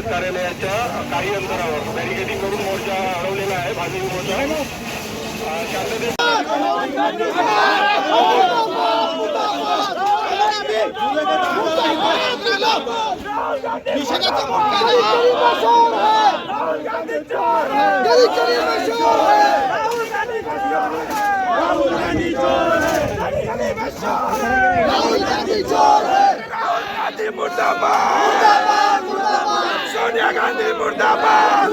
पंचायत कार्यालयाच्या काही अंतरावर बॅरिकेडिंग करून मोर्चा अडवलेला आहे भाजपी मोर्चा. अ, शांततेत गांधी मुर्दाबाद। सोनिया गांधी मुर्दाबाद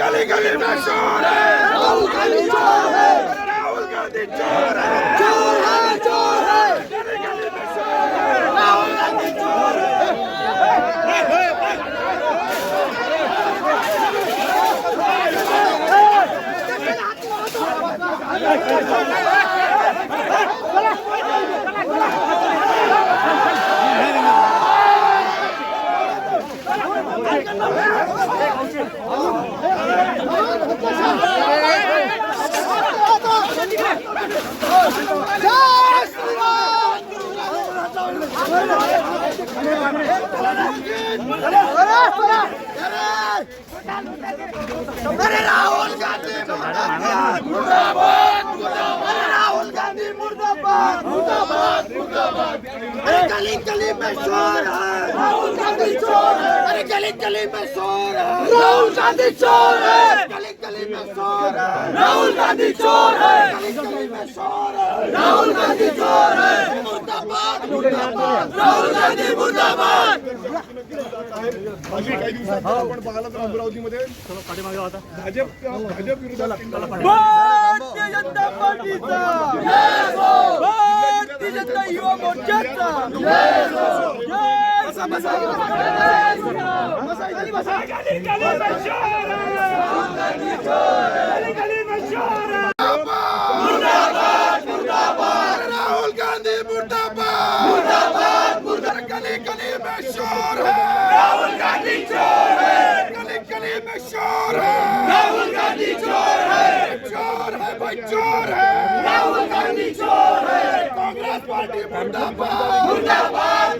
गली गली में शोर है राहुल गांधी चोर है राहुल गांधी चोर है चोर है चोर है गली गली में शोर है राहुल गांधी चोर है अरे राहुल गांधी मुर्दाबाद मुर्दाबाद मुर्दाबाद अरे राहुल गली गली में शोर है। राहुल गांधी चोर है। अरे गली गली में शोर है। राहुल गांधी चोर है। गली गली में शोर है। राहुल गांधी चोर है। गली गली में शोर है। राहुल गांधी चोर है। मुर्दाबाद मुर्दाबाद। राहुल गांधी मुर्दाबाद। मागे काही दिवसात आपण पाहिलं तर अमरावतीमध्ये भाजप भाजप विरोधात भारतीय जनता पार्टीचा भारतीय जनता युवा मोर्चाचा बसा, बसा. खाली बसा. मुर्दाबाद, मुर्दाबाद. राहुल गांधी मुर्दाबाद मुर्दाबाद मुर्दाबाद गली गली में शोर है राहुल गांधी चोर है गली गली में शोर है राहुल गांधी चोर है चोर है भाई चोर है राहुल गांधी चोर है कांग्रेस पार्टी मुर्दाबाद मुर्दाबाद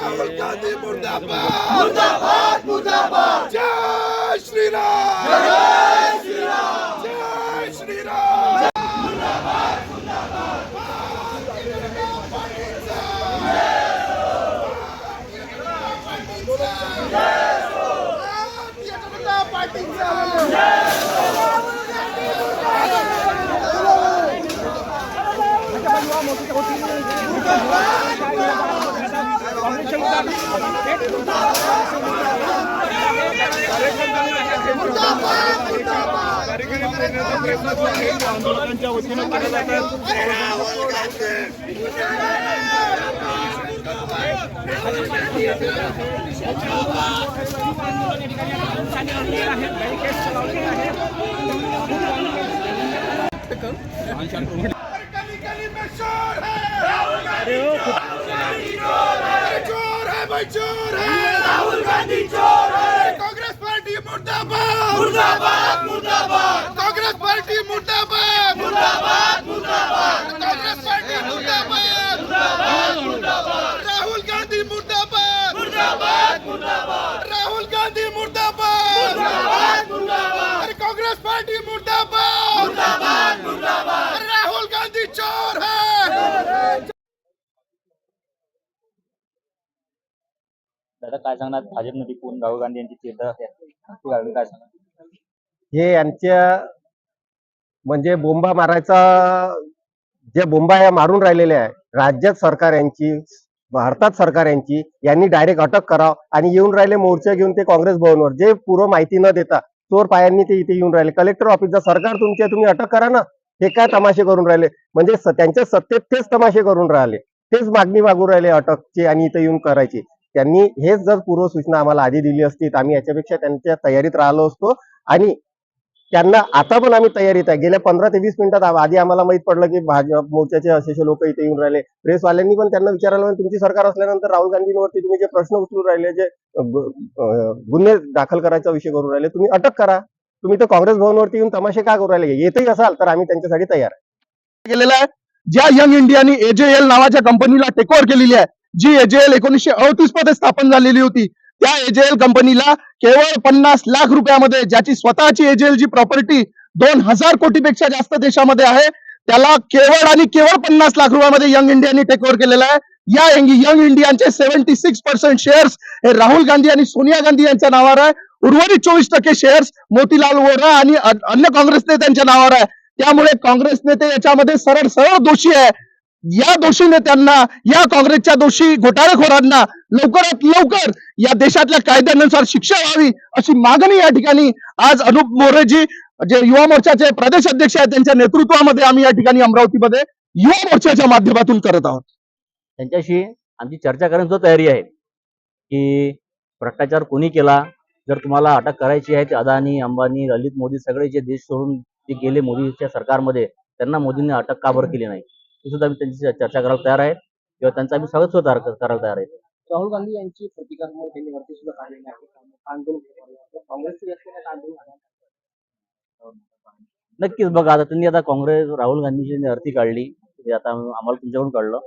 मुर्दाबाद राहुल गांधी मुर्दाबाद मुर्दाबाद मुर्दाबाद जय श्री राम जय श्री राम जय श्री राम प्रयत्न जो आहे तो आंदोलकांच्या वतीनं केला जातात राहुल गांधी गली गली में शोर है राहुल गांधी चोर है चोर है भाई चोर है। राहुल गांधी चोर है। कांग्रेस पार्टी मुर्दाबाद। मुर्दाबाद मुर्दाबाद। कांग्रेस पार्टी मुर्दाबाद। मुर्दाबाद मुर्दाबाद कांग्रेस पार्टी मुर्दाबाद मुर्दाबाद मुर्दाबाद राहुल गांधी मुर्दाबाद मुर्दाबाद मुर्दाबाद राहुल गांधी मुर्दाबाद मुर्दाबाद मुर्दाबाद अरे कांग्रेस पार्टी मुर्दाबाद मुर्दाबाद मुर्दाबाद अरे राहुल गांधी चोर है दादा काय सांगणार? भाजपमध्ये कोण? राहुल गांधी यांची तीर्थयात्रा काय सांगणार? हे यांच्या म्हणजे बोंबा मारायचा ज्या बोंबा या मारून राहिलेल्या आहे राज्यात सरकार यांची भारतात सरकार यांची यांनी डायरेक्ट अटक करावं आणि येऊन राहिले मोर्चा घेऊन ते काँग्रेस भवनवर. जे पूर्व माहिती न देता चोर पायांनी ते इथे येऊन राहिले. कलेक्टर ऑफिसचा सरकार तुमच्या तुम्ही अटक करा ना. हे काय तमाशे करून राहिले? म्हणजे त्यांच्या सत्तेत तेच तमाशे करून राहिले. तेच मागणी मागून राहिले अटकचे आणि इथे येऊन करायची. त्यांनी हेच जर पूर्व सूचना आम्हाला आधी दिली असती तर आम्ही याच्यापेक्षा त्यांच्या तयारीत राहिलो असतो. आणि त्यांना आता पण आम्ही तयारीत आहे. गेल्या पंधरा ते वीस मिनिटात आधी आम्हाला माहीत पडलं की भाजप मोर्चाचे असे लोक इथे येऊन राहिले. प्रेसवाल्यांनी पण त्यांना विचारायला तुमची सरकार असल्यानंतर राहुल गांधींवरती तुम्ही जे प्रश्न उचलून राहिले जे गुन्हे दाखल करायचा विषय करून राहिले तुम्ही अटक करा. तुम्ही तर काँग्रेस भवनवरती येऊन तमाशे का करू राहिले? येतही असाल तर आम्ही त्यांच्यासाठी तयार आहे. केलेला आहे. ज्या यंग इंडियानी एजेएल नावाच्या कंपनीला टेकओव्हर केलेली आहे जी एजेएल एकोणीसशे अडतीसमध्ये स्थापन झालेली होती त्या एजेएल कंपनीला केवळ पन्नास लाख रुपयामध्ये ज्याची स्वतःची एजेएल जी प्रॉपर्टी दोन हजार कोटीपेक्षा जास्त देशामध्ये आहे त्याला केवळ आणि केवळ पन्नास लाख रुपयामध्ये यंग इंडियानी टेक ओव्हर केलेला आहे. या यंग इंडियाचे सेव्हन्टी सिक्स पर्सेंट शेअर्स हे राहुल गांधी आणि सोनिया गांधी यांच्या नावावर आहे. उर्वरित चोवीस टक्के शेअर्स मोतीलाल वोरा आणि अन्य काँग्रेस नेत्यांच्या नावावर आहे. त्यामुळे काँग्रेस नेते याच्यामध्ये सरळ सरळ दोषी आहे. या दोषी नेत्यांना या काँग्रेसच्या दोषी घोटाळेखोरांना लवकरात लवकर या देशातल्या कायद्यानुसार शिक्षा व्हावी अशी मागणी या ठिकाणी आज अनुप मोरेजी जे युवा मोर्चाचे प्रदेश अध्यक्ष आहेत त्यांच्या नेतृत्वामध्ये आम्ही या ठिकाणी अमरावतीमध्ये युवा मोर्चाच्या माध्यमातून करत आहोत. त्यांच्याशी आमची चर्चा करण्याची तयारी आहे की भ्रष्टाचार कोणी केला जर तुम्हाला अटक करायची आहे ते अदानी अंबानी ललित मोदी सगळे जे देश सोडून जे गेले मोदीच्या सरकारमध्ये त्यांना मोदींनी अटक का बरं केली नाही? ते सुद्धा आम्ही त्यांची चर्चा करायला तयार आहे किंवा त्यांचं आम्ही स्वागत सुद्धा कर- करायला तयार आहे. राहुल गांधी यांची प्रतिकारामुळे त्यांनी वरती सुद्धा काढलेली आहे. आंदोलन नक्कीच बघा आता त्यांनी आता काँग्रेस राहुल गांधीची अर्थी काढली. ते आता आम्हाला तुमच्याकडून कळलं.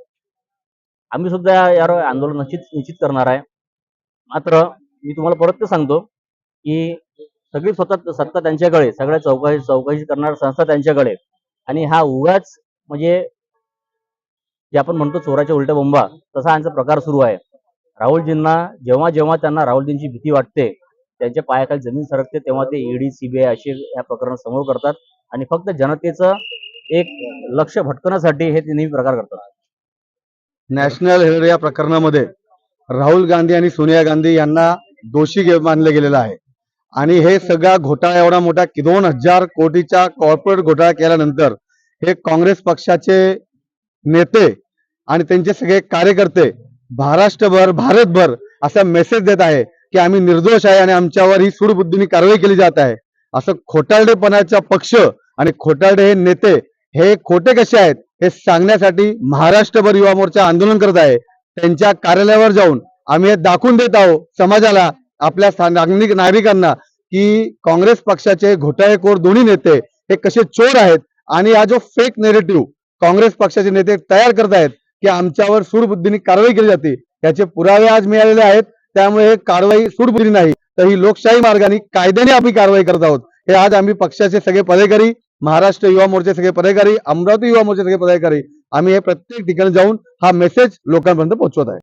आम्ही सुद्धा यावर आंदोलन निश्चित निश्चित करणार आहे. मात्र मी तुम्हाला परत ते सांगतो की सगळी स्वतः सत्ता त्यांच्याकडे सगळ्या चौकशी चौकशी करणाऱ्या संस्था त्यांच्याकडे आणि हा उगाच म्हणजे जे आपण म्हणतो चोराच्या उलट्या बोंबा तसा यांचा प्रकार सुरू आहे. राहुलजींना जेव्हा जेव्हा त्यांना राहुलजींची भीती वाटते त्यांच्या पायाखाली जमीन सरकते तेव्हा ते ईडी सीबीआय असे या प्रकरण समोर करतात आणि फक्त जनतेचं एक लक्ष भटकण्यासाठी हे नेहमी प्रकार करतात. नॅशनल हेल्थ या प्रकरणामध्ये राहुल गांधी आणि सोनिया गांधी यांना दोषी मानले गेलेलं आहे. आणि हे सगळा घोटाळा एवढा मोठा की दोन हजार कोटीचा कॉर्पोरेट घोटाळा केल्यानंतर हे काँग्रेस पक्षाचे नेते आणि त्यांचे सगळे कार्यकर्ते महाराष्ट्रभर भारतभर असा मेसेज देत आहे की आम्ही निर्दोष आहे आणि आमच्यावर ही सूडबुद्धीने कारवाई केली जात आहे. असं खोटारडेपणाचा पक्ष आणि खोटारडे हे नेते हे खोटे कसे आहेत हे सांगण्यासाठी महाराष्ट्रभर युवा मोर्चा आंदोलन करत आहे. त्यांच्या कार्यालयावर जाऊन आम्ही हे दाखवून देत आहोत समाजाला आपल्या नागरिक नागरिकांना की काँग्रेस पक्षाचे घोटाळेखोर दोन्ही नेते हे कसे चोर आहेत आणि हा जो फेक नेरेटिव्ह काँग्रेस पक्षाचे नेते तयार करत आहेत की आमच्यावर सूडबुद्धीने कारवाई केली जाते. याचे पुरावे आज मिळालेले आहेत. त्यामुळे हे कारवाई सूडबुद्धी नाही तर ही लोकशाही मार्गाने कायद्याने आम्ही कारवाई करत आहोत. हे आज आम्ही पक्षाचे सगळे पदाधिकारी महाराष्ट्र युवा मोर्चे सगळे पदाधिकारी अमरावती युवा मोर्चे सगळे पदाधिकारी आम्ही हे प्रत्येक ठिकाणी जाऊन हा मेसेज लोकांपर्यंत पोहोचवत आहे.